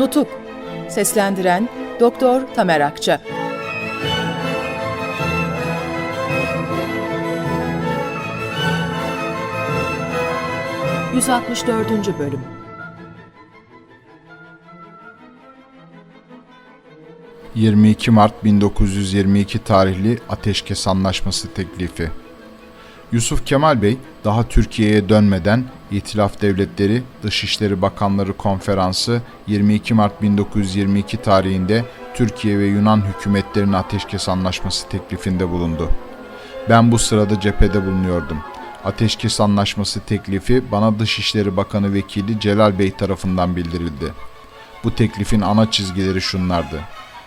Nutuk Seslendiren Doktor Tamer Akça ...164. Bölüm ...22 Mart 1922 tarihli Ateşkes Anlaşması teklifi. Yusuf Kemal Bey daha Türkiye'ye dönmeden İtilaf Devletleri Dışişleri Bakanları Konferansı 22 Mart 1922 tarihinde Türkiye ve Yunan hükümetlerinin ateşkes anlaşması teklifinde bulundu. Ben bu sırada cephede bulunuyordum. Ateşkes anlaşması teklifi bana Dışişleri Bakanı Vekili Celal Bey tarafından bildirildi. Bu teklifin ana çizgileri şunlardı.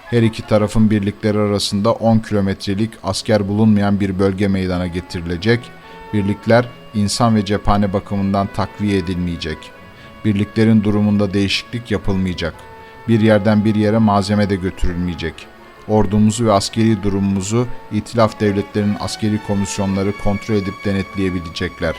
Her iki tarafın birlikleri arasında 10 kilometrelik asker bulunmayan bir bölge meydana getirilecek. Birlikler insan ve cephane bakımından takviye edilmeyecek. Birliklerin durumunda değişiklik yapılmayacak. Bir yerden bir yere malzeme de götürülmeyecek. Ordumuzu ve askeri durumumuzu itilaf devletlerinin askeri komisyonları kontrol edip denetleyebilecekler.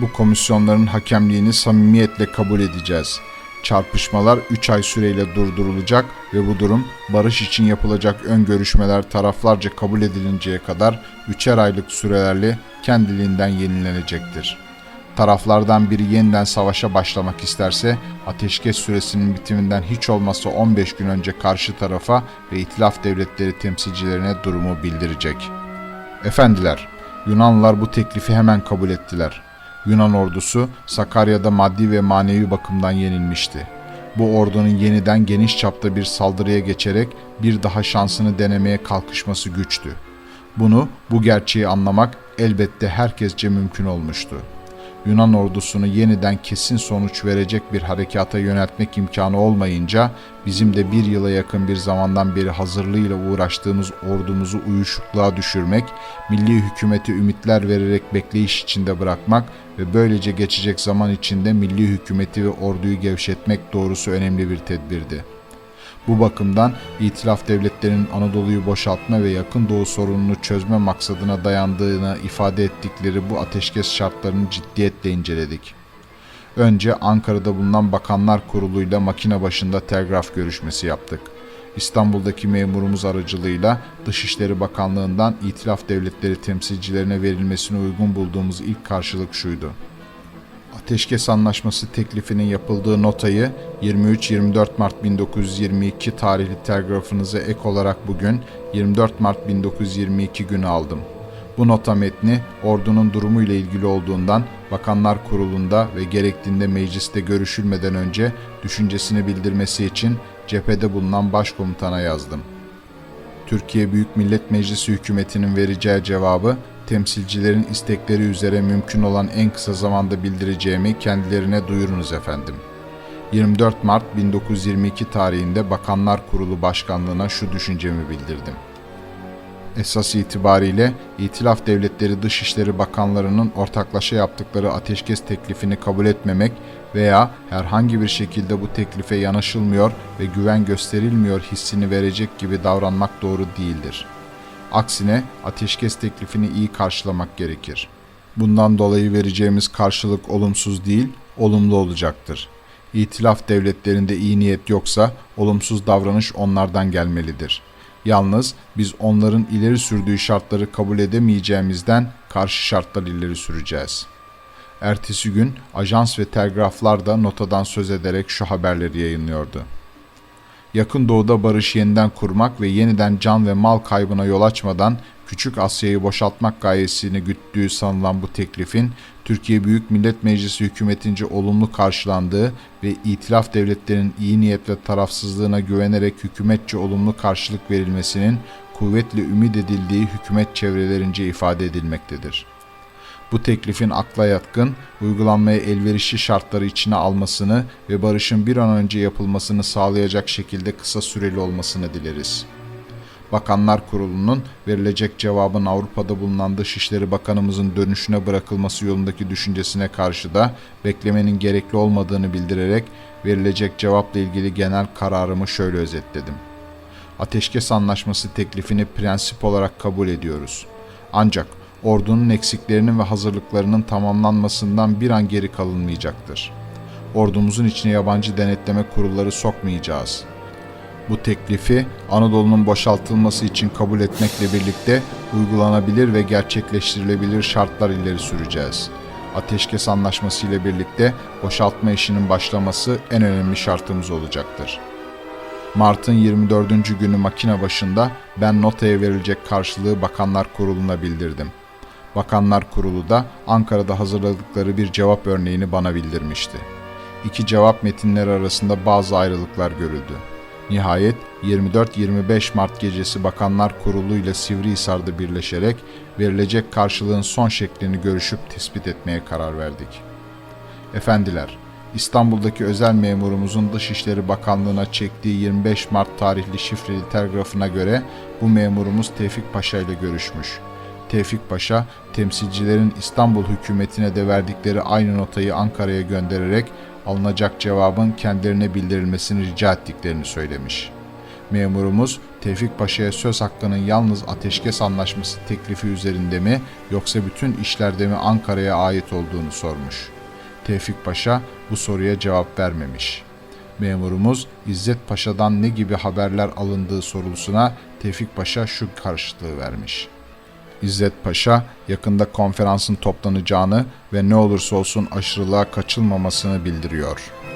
Bu komisyonların hakemliğini samimiyetle kabul edeceğiz. Çarpışmalar 3 ay süreyle durdurulacak ve bu durum barış için yapılacak ön görüşmeler taraflarca kabul edilinceye kadar 3'er aylık sürelerle kendiliğinden yenilenecektir. Taraflardan biri yeniden savaşa başlamak isterse ateşkes süresinin bitiminden hiç olmazsa 15 gün önce karşı tarafa ve itilaf devletleri temsilcilerine durumu bildirecek. Efendiler, Yunanlılar bu teklifi hemen kabul ettiler. Yunan ordusu Sakarya'da maddi ve manevi bakımdan yenilmişti. Bu ordunun yeniden geniş çapta bir saldırıya geçerek bir daha şansını denemeye kalkışması güçtü. Bunu, bu gerçeği anlamak elbette herkesce mümkün olmuştu. Yunan ordusunu yeniden kesin sonuç verecek bir harekata yöneltmek imkanı olmayınca bizim de bir yıla yakın bir zamandan beri hazırlığıyla uğraştığımız ordumuzu uyuşukluğa düşürmek, milli hükümeti ümitler vererek bekleyiş içinde bırakmak ve böylece geçecek zaman içinde milli hükümeti ve orduyu gevşetmek doğrusu önemli bir tedbirdi. Bu bakımdan itilaf devletlerinin Anadolu'yu boşaltma ve yakın doğu sorununu çözme maksadına dayandığını ifade ettikleri bu ateşkes şartlarını ciddiyetle inceledik. Önce Ankara'da bulunan Bakanlar Kurulu'yla makine başında telgraf görüşmesi yaptık. İstanbul'daki memurumuz aracılığıyla Dışişleri Bakanlığı'ndan itilaf devletleri temsilcilerine verilmesini uygun bulduğumuz ilk karşılık şuydu. Ateşkes Anlaşması teklifinin yapıldığı notayı 23-24 Mart 1922 tarihli telgrafınıza ek olarak bugün 24 Mart 1922 günü aldım. Bu nota metni ordunun durumu ile ilgili olduğundan Bakanlar Kurulu'nda ve gerektiğinde mecliste görüşülmeden önce düşüncesini bildirmesi için cephede bulunan başkomutana yazdım. Türkiye Büyük Millet Meclisi hükümetinin vereceği cevabı temsilcilerin istekleri üzere mümkün olan en kısa zamanda bildireceğimi kendilerine duyurunuz efendim. 24 Mart 1922 tarihinde Bakanlar Kurulu Başkanlığına şu düşüncemi bildirdim. Esas itibariyle İtilaf Devletleri Dışişleri Bakanlarının ortaklaşa yaptıkları ateşkes teklifini kabul etmemek veya herhangi bir şekilde bu teklife yanaşılmıyor ve güven gösterilmiyor hissini verecek gibi davranmak doğru değildir.'' Aksine ateşkes teklifini iyi karşılamak gerekir. Bundan dolayı vereceğimiz karşılık olumsuz değil, olumlu olacaktır. İtilaf devletlerinde iyi niyet yoksa olumsuz davranış onlardan gelmelidir. Yalnız biz onların ileri sürdüğü şartları kabul edemeyeceğimizden karşı şartlar ileri süreceğiz. Ertesi gün ajans ve telgraflar da notadan söz ederek şu haberleri yayınlıyordu yakın doğuda barış yeniden kurmak ve yeniden can ve mal kaybına yol açmadan Küçük Asya'yı boşaltmak gayesini güttüğü sanılan bu teklifin Türkiye Büyük Millet Meclisi hükümetince olumlu karşılandığı ve itilaf devletlerinin iyi niyet ve tarafsızlığına güvenerek hükümetçe olumlu karşılık verilmesinin kuvvetle ümit edildiği hükümet çevrelerince ifade edilmektedir.'' bu teklifin akla yatkın, uygulanmaya elverişli şartları içine almasını ve barışın bir an önce yapılmasını sağlayacak şekilde kısa süreli olmasını dileriz. Bakanlar Kurulu'nun verilecek cevabın Avrupa'da bulunan Dışişleri Bakanımızın dönüşüne bırakılması yolundaki düşüncesine karşı da beklemenin gerekli olmadığını bildirerek verilecek cevapla ilgili genel kararımı şöyle özetledim. Ateşkes Anlaşması teklifini prensip olarak kabul ediyoruz. Ancak ordunun eksiklerinin ve hazırlıklarının tamamlanmasından bir an geri kalınmayacaktır. ordumuzun içine yabancı denetleme kurulları sokmayacağız. Bu teklifi Anadolu'nun boşaltılması için kabul etmekle birlikte uygulanabilir ve gerçekleştirilebilir şartlar ileri süreceğiz. Ateşkes anlaşması ile birlikte boşaltma işinin başlaması en önemli şartımız olacaktır. Mart'ın 24. günü makine başında ben notaya verilecek karşılığı Bakanlar Kurulu'na bildirdim. Bakanlar Kurulu da Ankara'da hazırladıkları bir cevap örneğini bana bildirmişti. İki cevap metinleri arasında bazı ayrılıklar görüldü. Nihayet 24-25 Mart gecesi Bakanlar Kurulu ile Sivrihisar'da birleşerek verilecek karşılığın son şeklini görüşüp tespit etmeye karar verdik. Efendiler, İstanbul'daki özel memurumuzun Dışişleri Bakanlığı'na çektiği 25 Mart tarihli şifreli telgrafına göre bu memurumuz Tevfik Paşa ile görüşmüş. Tevfik Paşa, temsilcilerin İstanbul hükümetine de verdikleri aynı notayı Ankara'ya göndererek alınacak cevabın kendilerine bildirilmesini rica ettiklerini söylemiş. Memurumuz Tevfik Paşa'ya söz hakkının yalnız ateşkes anlaşması teklifi üzerinde mi yoksa bütün işlerde mi Ankara'ya ait olduğunu sormuş. Tevfik Paşa bu soruya cevap vermemiş. Memurumuz İzzet Paşa'dan ne gibi haberler alındığı sorusuna Tevfik Paşa şu karşılığı vermiş. İzzet Paşa yakında konferansın toplanacağını ve ne olursa olsun aşırılığa kaçılmamasını bildiriyor.''